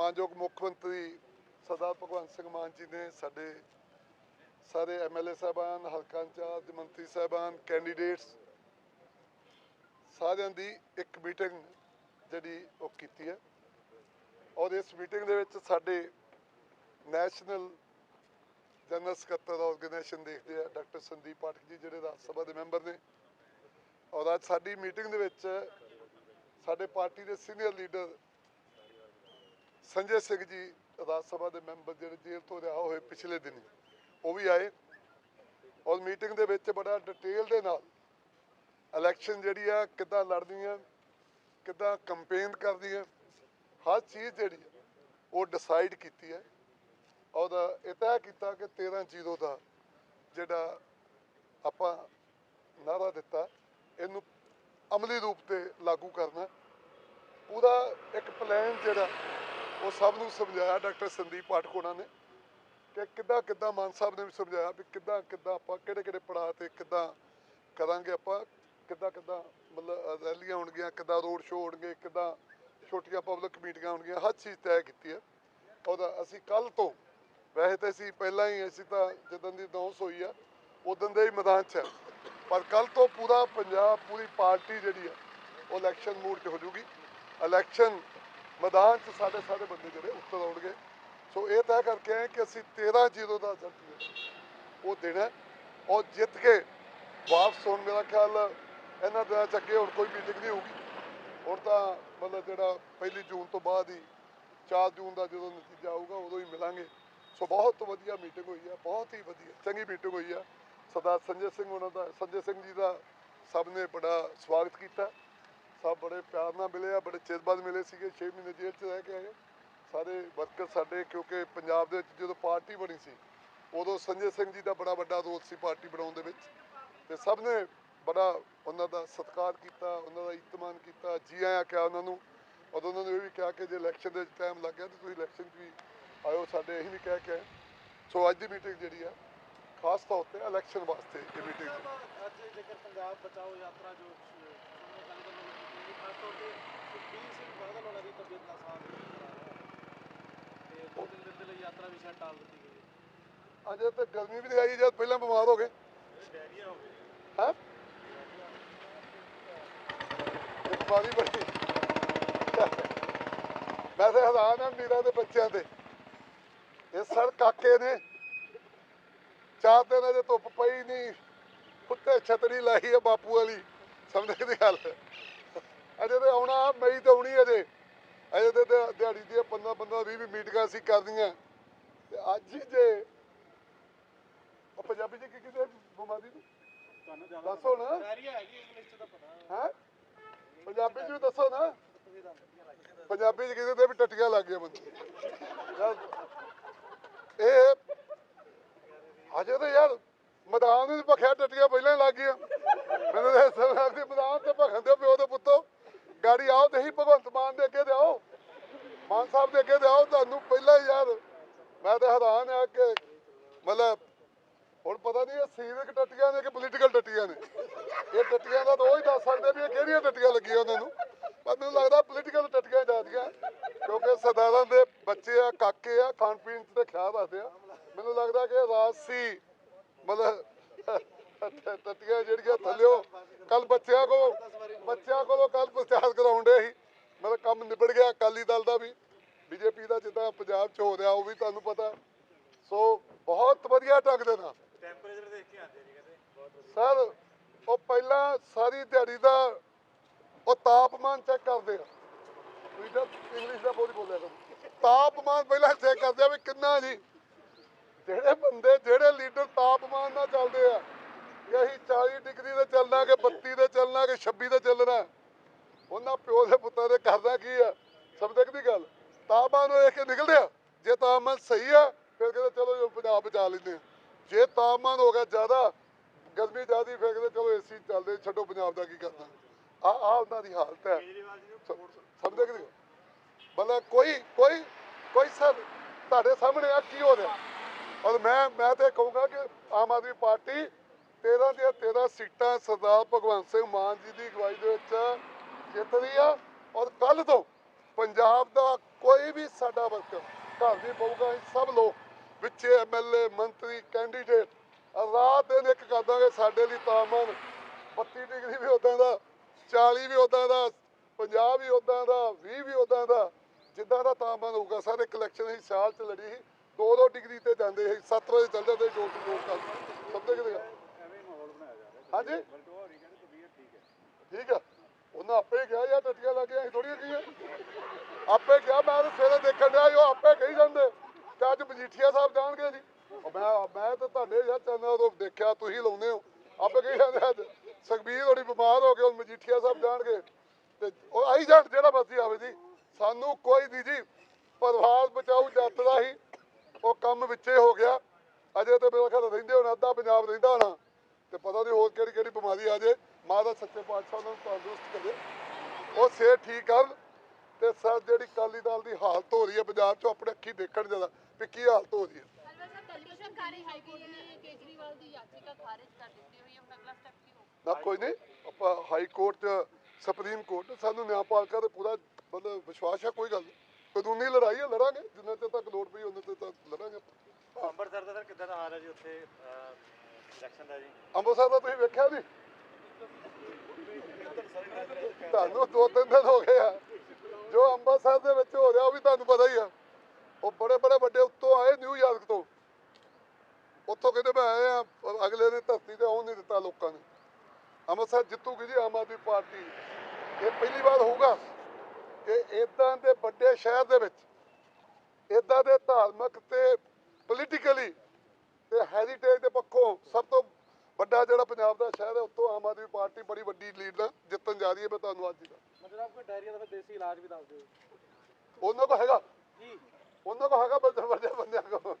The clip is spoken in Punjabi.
ਮਾਨਯੋਗ ਮੁੱਖ ਮੰਤਰੀ ਸਰਦਾਰ ਭਗਵੰਤ ਸਿੰਘ ਮਾਨ ਜੀ ਨੇ ਸਾਡੇ ਸਾਰੇ ਐਮਐਲਏ ਸਾਹਿਬਾਨ, ਹਲਕਾ ਇੰਚਾਰਜ, ਮੰਤਰੀ ਸਾਹਿਬਾਨ ਕੈਂਡੀਡੇਟਸ ਸਾਰਿਆਂ ਦੀ ਇੱਕ ਮੀਟਿੰਗ ਜਿਹੜੀ ਉਹ ਕੀਤੀ ਹੈ। ਔਰ ਇਸ ਮੀਟਿੰਗ ਦੇ ਵਿੱਚ ਸਾਡੇ ਨੈਸ਼ਨਲ ਜਨਰਲ ਸਕੱਤਰ ਆਰਗੇਨਾਈਜੇਸ਼ਨ ਦੇਖਦੇ ਆ, ਡਾਕਟਰ ਸੰਦੀਪ ਪਾਠਕ ਜੀ, ਜਿਹੜੇ ਰਾਜ ਸਭਾ ਦੇ ਮੈਂਬਰ ਨੇ। ਔਰ ਅੱਜ ਸਾਡੀ ਮੀਟਿੰਗ ਦੇ ਵਿੱਚ ਸਾਡੇ ਪਾਰਟੀ ਦੇ ਸੀਨੀਅਰ ਲੀਡਰ ਸੰਜੇ ਸਿੰਘ ਜੀ ਰਾਜ ਸਭਾ ਦੇ ਮੈਂਬਰ ਜਿਹੜੇ ਜੇਲ੍ਹ ਤੋਂ ਰਿਹਾ ਹੋਏ ਪਿਛਲੇ ਦਿਨੀ, ਉਹ ਵੀ ਆਏ। ਔਰ ਮੀਟਿੰਗ ਦੇ ਵਿੱਚ ਬੜਾ ਡਿਟੇਲ ਦੇ ਨਾਲ ਇਲੈਕਸ਼ਨ ਜਿਹੜੀ ਆ, ਕਿੱਦਾਂ ਲੜਨੀ ਆ ਕਿੱਦਾਂ ਕੰਪੇਨ ਕਰਦੀ ਹੈ ਹਰ ਚੀਜ਼ ਜਿਹੜੀ ਉਹ ਡਿਸਾਈਡ ਕੀਤੀ ਹੈ। ਔਰ ਇਹ ਤੈਅ ਕੀਤਾ ਕਿ 13 ਜ਼ੀਰੋ ਦਾ ਜਿਹੜਾ ਆਪਾਂ ਨਾਰਾ ਦਿੱਤਾ, ਇਹਨੂੰ ਅਮਲੀ ਰੂਪ ਤੇ ਲਾਗੂ ਕਰਨਾ। ਪੂਰਾ ਇੱਕ ਪਲਾਨ ਜਿਹੜਾ ਉਹ ਸਭ ਨੂੰ ਸਮਝਾਇਆ ਡਾਕਟਰ ਸੰਦੀਪ ਪਾਠਕ ਨੇ ਕਿ ਕਿੱਦਾਂ ਕਿੱਦਾਂ ਮਾਨ ਸਾਹਿਬ ਨੇ ਵੀ ਸਮਝਾਇਆ ਵੀ ਕਿੱਦਾਂ ਕਿੱਦਾਂ ਆਪਾਂ ਕਿਹੜੇ ਕਿਹੜੇ ਪੜਾਅ ਤੇ ਕਿੱਦਾਂ ਕਰਾਂਗੇ ਆਪਾਂ, ਕਿੱਦਾਂ ਕਿੱਦਾਂ ਮਤਲਬ ਰੈਲੀਆਂ ਹੋਣਗੀਆਂ, ਕਿੱਦਾਂ ਰੋਡ ਸ਼ੋਅ ਹੋਣਗੇ, ਕਿੱਦਾਂ ਛੋਟੀਆਂ ਪਬਲਿਕ ਮੀਟਿੰਗਾਂ ਹੋਣਗੀਆਂ, ਹਰ ਚੀਜ਼ ਤੈਅ ਕੀਤੀ ਹੈ। ਔਰ ਅਸੀਂ ਕੱਲ ਤੋਂ, ਵੈਸੇ ਤਾਂ ਅਸੀਂ ਪਹਿਲਾਂ ਹੀ ਅਸੀਂ ਤਾਂ ਜਦੋਂ ਦੀ ਅਨਾਉਂਸ ਹੋਈ ਆ, ਉਦੋਂ ਦੇ ਹੀ ਮੈਦਾਨ 'ਚ ਹੈ ਪਰ ਕੱਲ ਤੋਂ ਪੂਰਾ ਪੰਜਾਬ, ਪੂਰੀ ਪਾਰਟੀ ਜਿਹੜੀ ਆ, ਉਹ ਇਲੈਕਸ਼ਨ ਮੂਡ 'ਚ ਹੋ ਜੂਗੀ। ਇਲੈਕਸ਼ਨ ਮੈਦਾਨ 'ਚ ਸਾਡੇ ਸਾਰੇ ਬੰਦੇ ਜਿਹੜੇ ਉੱਤਰ ਆਉਣਗੇ। ਸੋ ਇਹ ਤੈਅ ਕਰਕੇ ਆਏ ਕਿ ਅਸੀਂ 13 ਜ਼ੀਰੋ ਦਾ ਰਿਜ਼ਲਟ ਉਹ ਦੇਣਾ ਹੈ। ਔਰ ਜਿੱਤ ਕੇ ਵਾਪਸ ਹੋਣ ਮੇਰਾ ਖਿਆਲ ਇਹਨਾਂ ਦਿਨਾਂ 'ਚ ਅੱਗੇ ਹੁਣ ਕੋਈ ਮੀਟਿੰਗ ਨਹੀਂ ਹੋਊਗੀ। ਹੁਣ ਤਾਂ ਮਤਲਬ ਜਿਹੜਾ ਪਹਿਲੀ ਜੂਨ ਤੋਂ ਬਾਅਦ ਹੀ 4 ਜੂਨ ਦਾ ਜਦੋਂ ਨਤੀਜਾ ਆਊਗਾ ਉਦੋਂ ਹੀ ਮਿਲਾਂਗੇ। ਸੋ ਬਹੁਤ ਵਧੀਆ ਮੀਟਿੰਗ ਹੋਈ ਆ ਬਹੁਤ ਹੀ ਵਧੀਆ, ਚੰਗੀ ਮੀਟਿੰਗ ਹੋਈ ਆ ਸਰਦਾਰ ਸੰਜੇ ਸਿੰਘ ਉਹਨਾਂ ਦਾ, ਸੰਜੇ ਸਿੰਘ ਜੀ ਦਾ ਸਭ ਨੇ ਬੜਾ ਸਵਾਗਤ ਕੀਤਾ। ਸਭ ਬੜੇ ਪਿਆਰ ਨਾਲ ਮਿਲੇ ਆ, ਬੜੇ ਚਿਰ ਬਾਅਦ ਮਿਲੇ ਸੀਗੇ 6 ਮਹੀਨੇ ਜੇਲ੍ਹ 'ਚ ਰਹਿ ਕੇ ਆਏ। ਸਾਰੇ ਵਰਕਰ ਸਾਡੇ, ਕਿਉਂਕਿ ਪੰਜਾਬ ਦੇ ਵਿੱਚ ਜਦੋਂ ਪਾਰਟੀ ਬਣੀ ਸੀ, ਉਦੋਂ ਸੰਜੇ ਸਿੰਘ ਜੀ ਦਾ ਬੜਾ ਵੱਡਾ ਰੋਲ ਸੀ ਪਾਰਟੀ ਬਣਾਉਣ ਦੇ ਵਿੱਚ। ਤੇ ਸਭ ਨੇ ਬੜਾ ਉਹਨਾਂ ਦਾ ਸਤਿਕਾਰ ਕੀਤਾ, ਉਹਨਾਂ ਦਾ ਇਤਮਾਨ ਕੀਤਾ, ਜੀ ਆਇਆਂ ਕਿਹਾ ਉਹਨਾਂ ਨੂੰ। ਉਦੋਂ ਉਹਨਾਂ ਨੇ ਇਹ ਵੀ ਕਿਹਾ ਕਿ ਜੇ ਇਲੈਕਸ਼ਨ ਦੇ ਟਾਈਮ ਲੱਗ ਗਿਆ ਤਾਂ ਤੁਸੀਂ ਇਲੈਕਸ਼ਨ 'ਚ ਵੀ ਆਇਓ, ਸਾਡੇ ਇਹੀ ਵੀ ਕਹਿ ਕੇ ਆਏ। ਸੋ ਅੱਜ ਦੀ ਮੀਟਿੰਗ ਜਿਹੜੀ ਆ, ਖਾਸ ਤੌਰ ਤੇ ਇਲੈਕਸ਼ਨ ਵਾਸਤੇ ਇਹ ਮੀਟਿੰਗ। ਅੱਜ ਜੇਕਰ ਪੰਜਾਬ ਬਚਾਓ ਯਾਤਰਾ ਜੋ ਸ਼੍ਰੋਮਣੀ ਅਕਾਲੀ ਦਲ ਵੱਲੋਂ ਕੀਤੀ ਗਈ ਖਾਸ ਤੌਰ ਤੇ ਸੁਖਬੀਰ ਸਿੰਘ ਬਾਦਲ ਉਹਨਾਂ ਦੀ ਤਬੀਅਤ ਦਾ ਸਾਥ ਨਹੀਂ ਕਰਾ ਰਿਹਾ ਤੇ ਦੋ ਤਿੰਨ ਦਿਨ ਦੇ ਲਈ ਯਾਤਰਾ ਵੀ ਸ਼ਾਇਦ ਟਾਲ ਦਿੱਤੀ ਗਈ ਹੈ। ਅਜੇ ਤੇ ਗਰਮੀ ਵੀ ਆਈ ਜਦ ਪਹਿਲਾਂ ਬਿਮਾਰ ਹੋ ਗਏ। ਡੈਰੀਆ ਹੋ ਗਈ ਹੈ? ਵਾਰੀ ਬੜੀ। ਮੈਂ ਤੇ ਹੈਰਾਨ ਆ ਮੀਰਾ ਦੇ ਬੱਚਿਆਂ ਤੇ। ਇਹ ਸਰ ਕਾਕੇ ਨੇ। ਚਾਰ ਦਿਨ ਅਜੇ ਧੁੱਪ ਪਈ ਨਹੀਂ। ਉੱਤੇ ਛਤਰੀ ਲਾਈ ਹੈ ਬਾਪੂ ਵਾਲੀ। ਸਮਝਦੇ ਦੀ ਗੱਲ। ਅਜੇ ਤੇ ਆਉਣਾ ਮਈ ਤੇ ਆਉਣੀ ਅਜੇ। ਅਜੇ ਤੇ ਦਿਹਾ- ਦਿਹਾੜੀ ਦੀਆਂ 15 15 20 20 ਮੀਟਿੰਗਾਂ ਅਸੀਂ ਕਰਦੀਆਂ ਤੇ ਅੱਜ ਹੀ ਜੇ ਉਹ ਪੰਜਾਬੀ ਚ ਕੀ ਆ? ਬਿਮਾਰੀ ਨੂੰ? ਤੁਹਾਨੂੰ ਜ਼ਿਆਦਾ ਦੱਸੋ ਨਾ। ਡੈਰੀਆ ਹੈਗੀ ਇੰਗਲਿਸ਼ ਚ ਤਾਂ ਪਤਾ। ਹੈ? ਪੰਜਾਬੀ ਚ ਵੀ ਦੱਸੋ ਨਾ। ਪੰਜਾਬੀ ਚ ਕਹਿੰਦੇ ਤੇ ਵੀ ਟੱਟੀਆਂ ਲੱਗ ਗਈਆਂ ਬੰਦੇ। ਇਹ ਅਜੇ ਤਾਂ ਯਾਰ ਮੈਦਾਨ ਨੂੰ ਭਖਿਆ ਟੱਟੀਆਂ ਪਹਿਲਾਂ ਹੀ ਲੱਗ ਗਈਆਂ। ਮੈਨੂੰ ਤਾਂ ਸਮਝ ਦੀ ਮੈਦਾਨ ਤੇ ਭਖਣ ਦੇ ਪਿਓ ਦੇ ਪੁੱਤੋ। ਗਾੜੀ ਆਓ ਤੇ ਹੀ ਭਗਵੰਤ ਮਾਨ ਦੇ ਅੱਗੇ ਤੇ ਆਓ। ਮਾਨ ਸਾਹਿਬ ਦੇ ਅੱਗੇ ਤੇ ਆਓ, ਤੁਹਾਨੂੰ ਪਹਿਲਾਂ ਹੀ ਯਾਰ ਮੈਂ ਤਾਂ ਹੈਰਾਨ ਆ ਕਿ ਮਤਲਬ ਹੁਣ ਪਤਾ ਨਹੀਂ ਇਹ ਸੀਵਿਕ ਟੱਟੀਆਂ ਨੇ ਕਿ ਪੋਲੀਟੀਕਲ ਟੱਟੀਆਂ ਨੇ। ਇਹ ਟੱਟੀਆਂ ਦਾ ਤਾਂ ਉਹ ਹੀ ਦੱਸ ਸਕਦੇ ਵੀ ਇਹ ਕਿਹੜੀਆਂ ਟੱਟੀਆਂ ਲੱਗੀਆਂ ਉਹਨਾਂ ਨੂੰ। ਪਰ ਮੈਨੂੰ ਲੱਗਦਾ ਪੋਲੀਟੀਕਲ ਟੱਟੀਆਂ ਜਾਂਦੀਆਂ ਕਿਉਂਕਿ ਸਰਦਾਰਾਂ ਦੇ ਬੱਚੇ ਆ, ਕਾਕੇ ਆ, ਖਾਣ ਪੀਣ ਤੇ ਖਿਆਲ ਰੱਖਦੇ ਆ। ਮੈਨੂੰ ਲੱਗਦਾ ਕਿ ਰਾਜਸੀ, ਮਤਲਬ ਟੱਟੀਆਂ ਜਿਹੜੀਆਂ ਥੱਲਿਓ ਕੱਲ ਬੱਚਿਆਂ ਕੋ ਬੱਚਿਆਂ ਕੋਲੋਂ ਕੱਲ ਪ੍ਰਚਾਰ ਕਰਾਉਂਦੇ ਸੀ। ਮਤਲਬ ਕੰਮ ਨਿਬੜ ਗਿਆ ਅਕਾਲੀ ਦਲ ਦਾ ਵੀ ਬੀਜੇਪੀ ਦਾ ਜਿੱਦਾਂ ਪੰਜਾਬ 'ਚ ਹੋ ਰਿਹਾ ਉਹ ਵੀ ਤੁਹਾਨੂੰ ਪਤਾ। ਸੋ ਬਹੁਤ ਵਧੀਆ ਢੰਗ ਦੇ ਨਾਲ। ਟੈਂਪਰੇਚਰ ਦੇਖ ਕੇ ਆਉਂਦੇ ਜੀ ਕਹਿੰਦੇ ਬਹੁਤ ਵਧੀਆ। ਸਰ ਉਹ ਪਹਿਲਾਂ ਸਾਰੀ ਦਿਹਾੜੀ ਦਾ ਉਹ ਤਾਪਮਾਨ ਚੈੱਕ ਕਰਦੇ ਆ। ਤੁਸੀਂ ਤਾਂ ਇੰਗਲਿਸ਼ ਦਾ ਬੋਲੀ ਬੋਲਿਆ ਕਰੋ। ਤਾਪਮਾਨ ਪਹਿਲਾਂ ਚੈੱਕ ਕਰਦੇ ਆ ਵੀ ਕਿੰਨਾ ਜੀ ਜਿਹੜੇ ਬੰਦੇ ਜਿਹੜੇ ਲੀਡਰ ਤਾਪਮਾਨ ਨਾਲ ਚੱਲਦੇ ਆ ਕਿ ਅਸੀਂ 40 ਡਿਗਰੀ ਤੇ ਚੱਲਣਾ ਕਿ 32 ਤੇ ਚੱਲਣਾ ਕਿ 26 ਤੇ ਚੱਲਣਾ। ਉਹਨਾਂ ਪਿਓ ਦੇ ਪੁੱਤਾਂ ਦੇ ਕਰਦਾ ਕੀ ਆ? ਸਮਝਦੇ ਕਿ ਗੱਲ? ਤਾਪਮਾਨ ਵੇਖ ਕੇ ਨਿਕਲਦੇ ਆ। ਜੇ ਤਾਪਮਾਨ ਸਹੀ ਆ, ਫਿਰ ਕਹਿੰਦੇ ਚਲੋ ਪੰਜਾਬ ਬਚਾ ਲੈਂਦੇ ਜੇ ਤਾਪਮਾਨ ਹੋ ਗਿਆ ਜ਼ਿਆਦਾ, ਗਰਮੀ ਜ਼ਿਆਦੀ, ਫਿਰ ਕਹਿੰਦੇ ਚਲੋ ਏਸੀ ਚੱਲਦੇ, ਛੱਡੋ ਪੰਜਾਬ ਦਾ ਕੀ ਕਰਨਾ। ਆ ਆ ਉਹਨਾਂ ਦੀ ਹਾਲਤ ਹੈ। ਕੇਜਰੀਵਾਲ ਜੀ ਸਮਝਦੇ ਕਿ ਮਤਲਬ ਕੋਈ ਕੋਈ ਕੋਈ ਸਰ, ਤੁਹਾਡੇ ਸਾਹਮਣੇ ਆ, ਕੀ ਹੋ ਰਿਹਾ? ਔਰ ਮੈਂ ਮੈਂ ਤੇ ਕਹੂੰਗਾ ਕਿ ਆਮ ਆਦਮੀ ਪਾਰਟੀ 13 ਦੀਆਂ 13 ਸੀਟਾਂ ਸਰਦਾਰ ਭਗਵੰਤ ਸਿੰਘ ਮਾਨ ਜੀ ਦੀ ਅਗਵਾਈ ਦੇ ਵਿੱਚ ਜਿੱਤ ਰਹੀ ਆ ਔਰ ਕੱਲ ਤੋਂ ਪੰਜਾਬ ਦਾ ਕੋਈ ਵੀ ਸਾਡਾ ਵਰਕਰ ਘਰ ਦੀ ਪਊਗਾ। ਸਭ ਲੋਕ ਵਿੱਚ ਐਮਐਲਏ ਮੰਤਰੀ ਕੈਂਡੀਡੇਟ ਰਾਤ ਦਿਨ ਇੱਕ ਕਰ ਦਾਂਗੇ ਸਾਡੇ ਲਈ ਤਾਪਮਾਨ। 32 ਡਿਗਰੀ ਵੀ ਉਦਾਂ ਦਾ 40 ਵੀ ਉਦਾਂ ਦਾ 50 ਵੀ ਉਦਾਂ ਦਾ 20 ਵੀ ਉਦਾਂ ਦਾ, ਜਿੱਦਾਂ ਦਾ ਤਾਪਮਾਨ ਹੋਊਗਾ। ਸਾਰੇ ਕਲੈਕਸ਼ਨ ਅਸੀਂ ਸਾਲ ਚ ਲੜੀ ਸੀ। 2-2 ਡਿਗਰੀ ਤੇ ਜਾਂਦੇ ਸੀ। 7 ਵਜੇ ਚੱਲ ਜਾਂਦੇ ਡੋਰ ਟੂ ਡੋਰ ਕਰ ਸਮਝਦੇ ਕਿਤੇ ਐਵੇਂ ਮਾਹੌਲ ਬਣਾਇਆ ਜਾ ਰਿਹਾ ਹਾਂਜੀ। ਠੀਕ ਹੈ ਆ। ਉਹਨਾਂ ਆਪੇ ਕਿਹਾ, ਯਾਰ ਟੱਟੀਆਂ ਲੱਗ ਗਈਆਂ ਅਸੀਂ ਥੋੜੀਆਂ ਕੀਆਂ ਆਪੇ ਕਿਹਾ, ਮੈਂ ਤਾਂ ਸਵੇਰੇ ਦੇਖਣ ਡਿਆ ਉਹ ਆਪੇ ਕਹੀ ਜਾਂਦੇ। ਤੇ ਅੱਜ ਮਜੀਠੀਆ ਸਾਹਿਬ ਜਾਣਗੇ ਜੀ। ਉਹ ਮੈਂ ਮੈਂ ਤਾਂ ਤੁਹਾਡੇ ਯਾਰ ਚੈਨਲ ਤੋਂ ਦੇਖਿਆ, ਤੁਸੀਂ ਲਾਉਂਦੇ ਹੋ। ਆਪੇ ਕਹੀ ਜਾਂਦੇ ਅੱਜ। ਸੁਖਬੀਰ ਥੋੜੀ ਬਿਮਾਰ ਹੋ ਗਏ ਹੁਣ ਮਜੀਠੀਆ ਸਾਹਿਬ ਜਾਣਗੇ। ਤੇ ਉਹ ਆਈ ਜਾਣ, ਜਿਹੜਾ ਮਰਜ਼ੀ ਆਵੇ ਜੀ। ਸਾਨੂੰ ਕੋਈ ਨਹੀਂ ਜੀ ਪਰਿਵਾਰ ਬਚਾਓ ਯਾਤਰਾ ਹੀ। ਉਹ ਕੰਮ ਵਿੱਚੇ ਹੋ ਗਿਆ। ਅਜੇ ਤੇ ਮੇਰਾ ਖਿਆਲ ਰਹਿੰਦੇ ਹੋਣਾ, ਅੱਧਾ ਪੰਜਾਬ ਰਹਿੰਦਾ ਹੋਣਾ। ਤੇ ਪਤਾ ਨਹੀਂ ਹੋਰ ਕਿਹੜੀ ਕਿਹੜੀ ਬਿਮਾਰੀ ਆ ਜੇ ਮਾਂ ਦਾ ਸੱਚੇ ਪਾਤਸ਼ਾਹ ਉਹਨਾਂ ਨੂੰ ਤੰਦਰੁਸਤ ਕਰੇ। ਉਹ ਸਿਹਤ ਠੀਕ ਕਰਨ ਤੇ ਸਰ ਜਿਹੜੀ ਕਾਲੀ ਦਾਲ ਦੀ ਹਾਲਤ ਹੋ ਰਹੀ ਹੈ ਪੰਜਾਬ 'ਚ ਆਪਣੇ ਅੱਖੀ ਦੇਖਣ ਜਦਾ ਵੀ ਕੀ ਹਾਲਤ ਹੋ ਰਹੀ ਹੈ। ਨੇ ਕੇਜਰੀਵਾਲ ਦੀ ਯਾਚੀਕਾ ਖਾਰਿਜ ਕਰ ਦਿੱਤੀ ਹੋਈ ਹੈ ਹੁਣ ਅਗਲਾ ਸਟੈਪ ਕੀ ਹੋਊਗਾ ਨਾ ਕੋਈ ਨਹੀਂ ਆਪਾਂ ਹਾਈ ਕੋਰਟ 'ਚ ਸੁਪਰੀਮ ਕੋਰਟ ਸਾਨੂੰ ਨਿਆਂਪਾਲਿਕਾ ਤੇ ਪੂਰਾ ਮਤਲਬ ਵਿਸ਼ਵਾਸ ਹੈ ਕੋਈ ਗੱਲ ਨਹੀਂ। ਕਾਨੂੰਨੀ ਲੜਾਈ ਹੈ ਲੜਾਂਗੇ ਜਿੰਨਾ ਚਿਰ ਤੱਕ ਲੋੜ ਪਈ ਉਹਨਾਂ ਤੱਕ ਲੜਾਂਗੇ ਆਪਾਂ। ਅੰਮ੍ਰਿਤਸਰ ਦਾ ਸਰ ਕਿੱਦਾਂ ਦਾ ਹਾਲ ਹੈ ਜੀ ਉੱਥੇ? ਇਲੈਕਸ਼ਨ ਦਾ ਜੀ। ਅੰਮ੍ਰਿਤਸਰ ਦਾ ਤੁਸੀਂ ਵੇਖਿਆ ਨਹੀਂ ਤੁਹਾਨੂੰ ਦੋ ਤਿੰਨ ਦਿਨ ਹੋ ਗਏ ਆ। ਜੋ ਅੰਮ੍ਰਿਤਸਰ ਦੇ ਵਿੱਚ ਹੋ ਰਿਹਾ ਉਹ ਵੀ ਤੁਹਾਨੂੰ ਪਤਾ ਹੀ ਆ। ਉਹ ਬੜੇ ਬੜੇ ਵੱਡੇ ਉੱਤੋਂ ਆਏ ਨਿਊਯਾਰਕ ਤੋਂ। ਉੱਥੋਂ ਕਹਿੰਦੇ ਮੈਂ ਆਏ ਆ ਅਗਲੇ ਨੇ ਧਰਤੀ ਤੇ ਆਉਣ ਨਹੀਂ ਦਿੱਤਾ ਲੋਕਾਂ ਨੇ। ਅੰਮ੍ਰਿਤਸਰ ਜਿੱਤੂਗੀ ਜੀ ਆਮ ਆਦਮੀ ਪਾਰਟੀ। ਇਹ ਪਹਿਲੀ ਵਾਰ ਹੋਊਗਾ ਕਿ ਇਦਾਂ ਦੇ ਵੱਡੇ ਸ਼ਹਿਰ ਦੇ ਵਿੱਚ ਇਦਾਂ ਦੇ ਧਾਰਮਿਕ ਤੇ ਪੋਲੀਟੀਕਲੀ ਤੇ ਹੈਰੀਟੇਜ ਦੇ ਪੱਖੋਂ ਸਭ ਤੋਂ ਵੱਡਾ ਜਿਹੜਾ ਪੰਜਾਬ ਦਾ ਸ਼ਹਿਰ ਹੈ ਉੱਥੋਂ ਆਮ ਆਦਮੀ ਪਾਰਟੀ ਬੜੀ ਵੱਡੀ ਲੀਡ ਜਿੱਤਣ ਜਾ ਰਹੀ ਹੈ ਮੈਂ ਤੁਹਾਨੂੰ ਅੱਜ ਦੱਸ ਮਤਲਬ ਆਪਕੋ ਡਾਇਰੀਆ ਦਾ ਫਿਰ ਦੇਸੀ ਇਲਾਜ ਵੀ ਦੱਸ ਦਿਓ। ਉਹਨਾਂ ਕੋ ਹੈਗਾ। ਜੀ ਉਹਨਾਂ ਕੋ ਹੈਗਾ ਬੰਦੇ ਬੰਦਿਆਂ ਕੋ?